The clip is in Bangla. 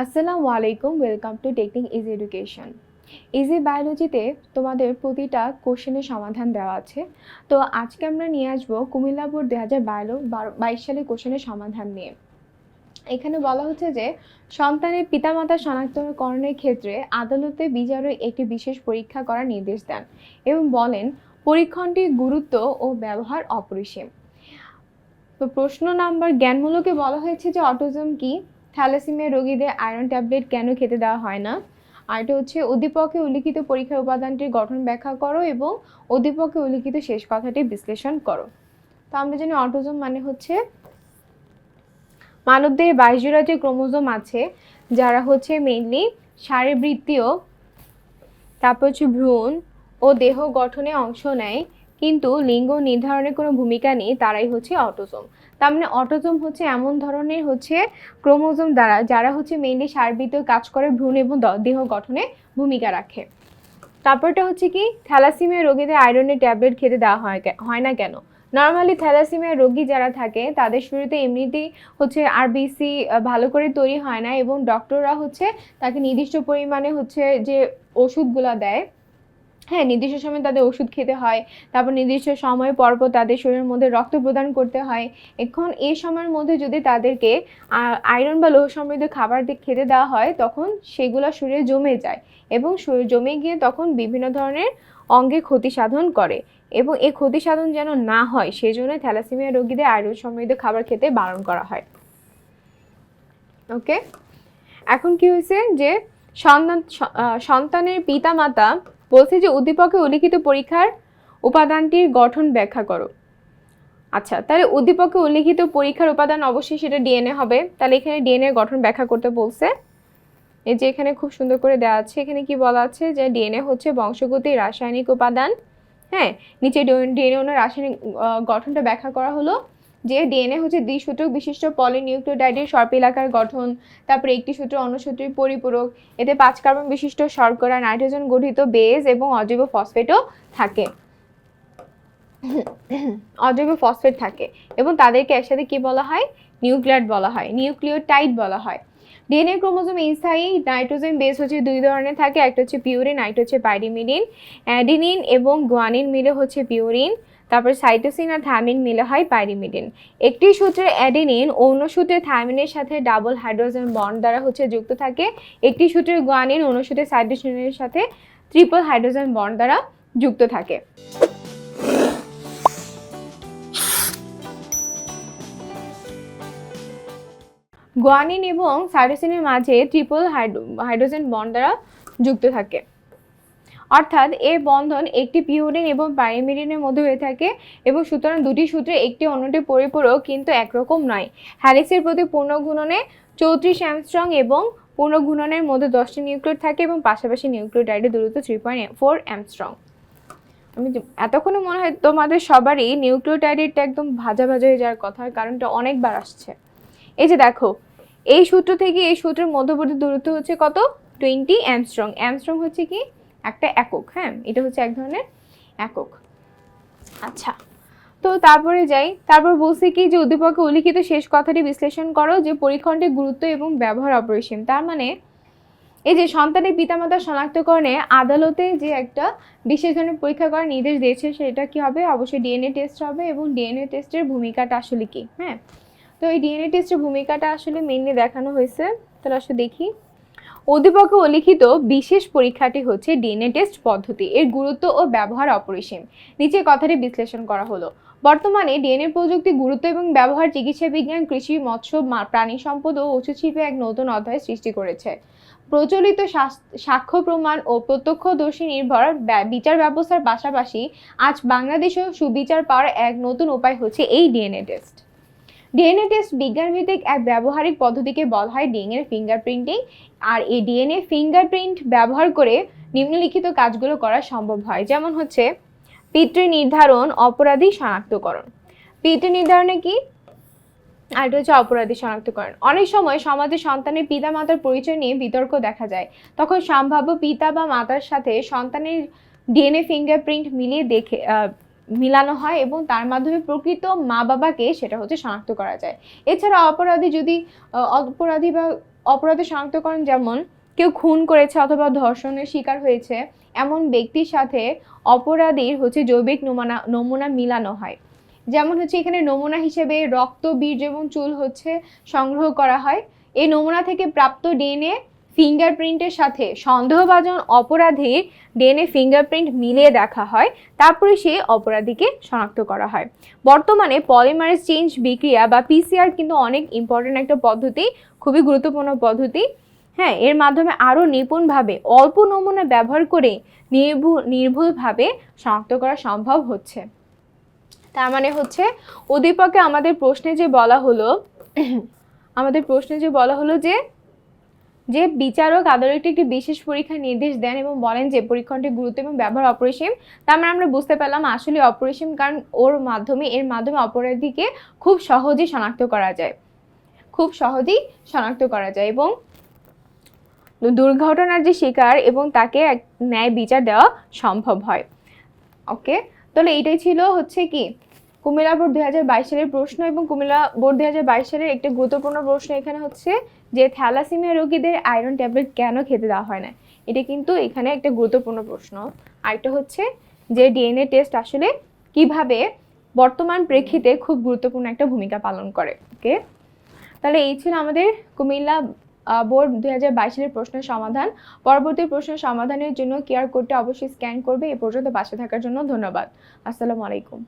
আসসালামু আলাইকুম welcome to technique easy education easy বায়োলজিতে তোমাদের প্রতিটা কোশ্চেনের সমাধান দেওয়া আছে। তো আজকে আমরা নিয়ে আসব কুমিল্লা বোর্ড দু হাজার বাইলো বাইশ সালে কোশ্চেনের সমাধান নিয়ে। এখানে বলা হচ্ছে যে, সন্তানের পিতামাতা শনাক্তকরণের ক্ষেত্রে আদালতে বিচারক একটি বিশেষ পরীক্ষা করার নির্দেশ দেন এবং বলেন, পরীক্ষণটির গুরুত্ব ও ব্যবহার অপরিসীম। তো প্রশ্ন নাম্বার জ্ঞানমূলকে বলা হয়েছে যে, অটোজম কি? থ্যালাসিমিয়া রোগীদের আয়রন ট্যাবলেট কেন খেতে দেওয়া হয় না? আর হচ্ছে উদ্দীপকে উল্লিখিত পরীক্ষার উপাদানটির গঠন ব্যাখ্যা করো এবং উদ্দীপকে উল্লিখিত শেষ কথাটি বিশ্লেষণ করো। তো আমরা জানি অটোজম মানে হচ্ছে মানবদেহে বাইশ জোড়া যে ক্রোমোজোম আছে, যারা হচ্ছে মেইনলি শারীরবৃত্তীয়, তারপর হচ্ছে ভ্রূণ ও দেহ গঠনে অংশ নেয় কিন্তু লিঙ্গ নির্ধারণের কোনো ভূমিকা নেই, তারাই হচ্ছে অটোজম। তার মানে অটোজম হচ্ছে এমন ধরনের হচ্ছে ক্রোমোজোম দ্বারা, যারা হচ্ছে মেইনলি সার্বিত কাজ করে, ভ্রূণ এবং দেহ গঠনে ভূমিকা রাখে। তারপরটা হচ্ছে কি? থ্যালাসিমিয়া রোগীদের আয়রনের ট্যাবলেট খেতে দেওয়া হয় হয় না কেন? নর্মালি থ্যালাসিমিয়া রোগী যারা থাকে, তাদের শুরুতে এমনিতেই হচ্ছে আরবিসি ভালো করে তৈরি হয় না এবং ডক্টররা হচ্ছে তাকে নির্দিষ্ট পরিমাণে হচ্ছে যে ওষুধগুলো দেয় হ্যাঁ নির্দিষ্ট সময় তাদের ওষুধ খেতে হয়, তারপর নির্দিষ্ট সময় পর পর তাদের শরীরের মধ্যে রক্ত প্রদান করতে হয়। এখন এই সময়ের মধ্যে যদি তাদেরকে আয়রন বা লৌহ সমৃদ্ধ খাবার খেতে দেওয়া হয়, তখন সেগুলো শরীরে জমে যায় এবং শরীর জমে গিয়ে তখন বিভিন্ন ধরনের অঙ্গে ক্ষতি সাধন করে এবং এই ক্ষতি সাধন যেন না হয় সেই জন্য থ্যালাসিমিয়া রোগীদের আয়রন সমৃদ্ধ খাবার খেতে বারণ করা হয়। ওকে এখন কি হয়েছে যে সন্তান সন্তানের পিতা পিতামাতা বলছে যে উদ্দীপকে উল্লিখিত পরীক্ষার উপাদানটির গঠন ব্যাখ্যা করো। আচ্ছা তাহলে উদ্দীপকে উল্লিখিত পরীক্ষার উপাদান অবশ্যই সেটা ডিএনএ হবে। তাহলে এখানে ডিএনএ গঠন ব্যাখ্যা করতে বলছে। এই যে এখানে খুব সুন্দর করে দেওয়া আছে, এখানে কি বলা আছে যে ডিএনএ হচ্ছে বংশগতি রাসায়নিক উপাদান। হ্যাঁ নিচে ডিএনএ রাসায়নিক গঠনটা ব্যাখ্যা করা হলো। যে ডিএনএ হচ্ছে দ্বিসূত্রক বিশিষ্ট পলিনিউক্লিওটাইডের সর্পিলাকার গঠন, তারপরে একটি সূত্র অন্য সূত্রের পরিপূরক। এতে পাঁচ কার্বন বিশিষ্ট শর্করা, নাইট্রোজেন গঠিত বেজ এবং অজৈব ফসফেটও থাকে। অজৈব ফসফেট থাকে এবং তাদেরকে একসাথে কি বলা হয়? নিউক্লিয়ার বলা হয়, নিউক্লিওটাইড বলা হয়। ডিএনএ ক্রোমোজোম স্থায়ী, নাইট্রোজেন বেস হচ্ছে দুই ধরনের থাকে, একটা হচ্ছে পিউরিন একটা হচ্ছে পাইরিমিডিন। অ্যাডিনিন এবং গুয়ানিন মিলে হচ্ছে পিউরিন। তারপর সাইটোসিন আর থাইমিন মিলে হয় পাইরিমিডিন একটি সূত্রে অ্যাডিনিন, অন্য সূত্রে থাইমিনের সাথে ডাবল হাইড্রোজেন বন্ড দ্বারা হচ্ছে যুক্ত থাকে। একটি সূত্রে গুয়ানিন, অন্য সূত্রে সাইটোসিনের সাথে ট্রিপল হাইড্রোজেন বন্ড দ্বারা যুক্ত থাকে। গুয়ানিন এবং সাইটোসিনের মাঝে ট্রিপল হাইড্রোজেন বন্ড দ্বারা যুক্ত থাকে। অর্থাৎ এই বন্ধন একটি পিউরিন এবং পাইরিমিডিনের মধ্যে হয়ে থাকে এবং সুতরাং দুটি সূত্রে একটি অন্যটি পরিপূরক কিন্তু একরকম নয়। হ্যালিক্সের প্রতি পূর্ণগুণনে চৌত্রিশ অ্যামস্ট্রং এবং পূর্ণগুণনের মধ্যে দশটি নিউক্লিয়েট থাকে এবং পাশাপাশি নিউক্লিওটাইডের দূরত্ব থ্রি পয়েন্ট ফোর অ্যামস্ট্রং। আমি এতক্ষণে মনে হয় তোমাদের সবারই নিউক্লিওটাইডেরটা একদম ভাজা ভাজা হয়ে যাওয়ার কথা, কারণটা অনেকবার আসছে। এই যে দেখো, এই সূত্র থেকে এই সূত্রের মধ্যবর্তী দূরত্ব হচ্ছে কত? Twenty Armstrong. অ্যামস্ট্রং হচ্ছে কি? একটা একক হ্যাঁ? এটা হচ্ছে এক ধরনের একক। আচ্ছা। তো তারপরে যাই। তারপর বলছি কি যে উদ্দীপকে উল্লিখিত শেষ কথাটি বিশ্লেষণ করো যে পরীক্ষণটির গুরুত্ব এবং ব্যবহার অপরিসীম। তার মানে এই যে সন্তানের পিতামাতা শনাক্তকরণে আদালতে যে একটা বিশেষ ধরনের পরীক্ষা করার নির্দেশ দিয়েছে সেটা কি হবে? অবশ্যই ডিএনএ টেস্ট হবে এবং ডিএনএ টেস্টের ভূমিকাটা আসলে কি হ্যাঁ? তো এই ডিএনএ টেস্টের ভূমিকাটা আসলে মেনলি দেখানো হয়েছে। তাহলে আসলে দেখি। উদ্দীপকে উল্লিখিত বিশেষ পরীক্ষাটি হচ্ছে ডিএনএ টেস্ট পদ্ধতি। এর গুরুত্ব ও ব্যবহার অপরিসীম। নিচে কথাটি বিশ্লেষণ করা হলো। বর্তমানে ডিএনএ প্রযুক্তি গুরুত্ব এবং ব্যবহার চিকিৎসা বিজ্ঞান, কৃষি, মৎস্য প্রাণী সম্পদ ও ওষুধ শিল্পে এক নতুন অধ্যায় সৃষ্টি করেছে। প্রচলিত সাক্ষ্য প্রমাণ ও প্রত্যক্ষদর্শী নির্ভর বিচার ব্যবস্থার পাশাপাশি আজ বাংলাদেশেও সুবিচার পাওয়ার এক নতুন উপায় হচ্ছে এই ডিএনএ টেস্ট। ডিএনএ টেস্ট বিজ্ঞানভিত্তিক এক ব্যবহারিক পদ্ধতিকে বলা হয় ডিএনএ ফিঙ্গারপ্রিন্টিং আর এই ডিএনএ ফিঙ্গারপ্রিন্ট ব্যবহার করে নিম্নলিখিত কাজগুলো করা সম্ভব হয়। যেমন হচ্ছে পিতৃ নির্ধারণ অপরাধী শনাক্তকরণ। পিতৃ নির্ধারণে কি? আর এটা হচ্ছে অপরাধী শনাক্তকরণ। অনেক সময় সমাজে সন্তানের পিতা মাতার পরিচয় নিয়ে বিতর্ক দেখা যায়। তখন সম্ভাব্য পিতা বা মাতার সাথে সন্তানের ডিএনএ ফিঙ্গারপ্রিন্ট মিলিয়ে দেখে মিলানো হয় এবং তার মাধ্যমে প্রকৃত মা বাবাকে সেটা হচ্ছে শনাক্ত করা যায়। এছাড়া অপরাধী যদি অপরাধী বা অপরাধী শনাক্তকরণ যেমন কেউ খুন করেছে অথবা ধর্ষণের শিকার হয়েছে, এমন ব্যক্তির সাথে অপরাধীর হচ্ছে জৈবিক নমুনা নমুনা মিলানো হয়। যেমন হচ্ছে এখানে নমুনা হিসেবে রক্ত, বীর্য এবং চুল হচ্ছে সংগ্রহ করা হয়। এই নমুনা থেকে প্রাপ্ত ডিএনএ ফিঙ্গারপ্রিন্টের সাথে সন্দেহভাজন অপরাধীর ডিএনএ ফিঙ্গারপ্রিন্ট মিলিয়ে দেখা হয়, তারপরে সেই অপরাধীকে শনাক্ত করা হয়। বর্তমানে পলিমারেজ চেঞ্জ বিক্রিয়া বা পিসিআর কিন্তু অনেক ইম্পর্টেন্ট একটা পদ্ধতি, খুবই গুরুত্বপূর্ণ পদ্ধতি। হ্যাঁ এর মাধ্যমে আরও নিপুণভাবে, অল্প নমুনা ব্যবহার করে নির্ভুল নির্ভুলভাবে শনাক্ত করা সম্ভব হচ্ছে। তার মানে হচ্ছে, উদ্দীপকে আমাদের প্রশ্নে যে বলা হলো, আমাদের প্রশ্নে যে বলা হলো যে যে বিচারক আদালতে একটি বিশেষ পরীক্ষার নির্দেশ দেন এবং বলেন যে পরীক্ষণটি গুরুত্ব এবং ব্যবহার অপরিসীম, তার মানে আমরা বুঝতে পারলাম আসলে অপরিসীম কারণ ওর মাধ্যমে, এর মাধ্যমে অপরাধীকে খুব সহজেই শনাক্ত করা যায়। খুব সহজেই শনাক্ত করা যায় এবং দুর্ঘটনার যে শিকার এবং তাকে এক ন্যায় বিচার দেওয়া সম্ভব হয়। ওকে তাহলে এইটাই ছিল হচ্ছে কি? কুমিল্লা বোর্ড দুই হাজার বাইশ সালের প্রশ্ন এবং কুমিল্লা বোর্ড দুই হাজার বাইশ সালের একটি গুরুত্বপূর্ণ প্রশ্ন এখানে হচ্ছে যে থ্যালাসিমিয়া রোগীদের আয়রন ট্যাবলেট কেন খেতে দেওয়া হয় না? এটা কিন্তু এখানে একটা গুরুত্বপূর্ণ প্রশ্ন। আরেকটা হচ্ছে যে ডিএনএ টেস্ট আসলে কীভাবে বর্তমান প্রেক্ষিতে খুব গুরুত্বপূর্ণ একটা ভূমিকা পালন করে? ওকে? তাহলে এই ছিল আমাদের কুমিল্লা বোর্ড দুই হাজার বাইশ সালের প্রশ্নের সমাধান। পরবর্তী প্রশ্নের সমাধানের জন্য কিউআর কোডটা অবশ্যই স্ক্যান করবে। এ পর্যন্ত পাশে থাকার জন্য ধন্যবাদ। আসসালামু আলাইকুম।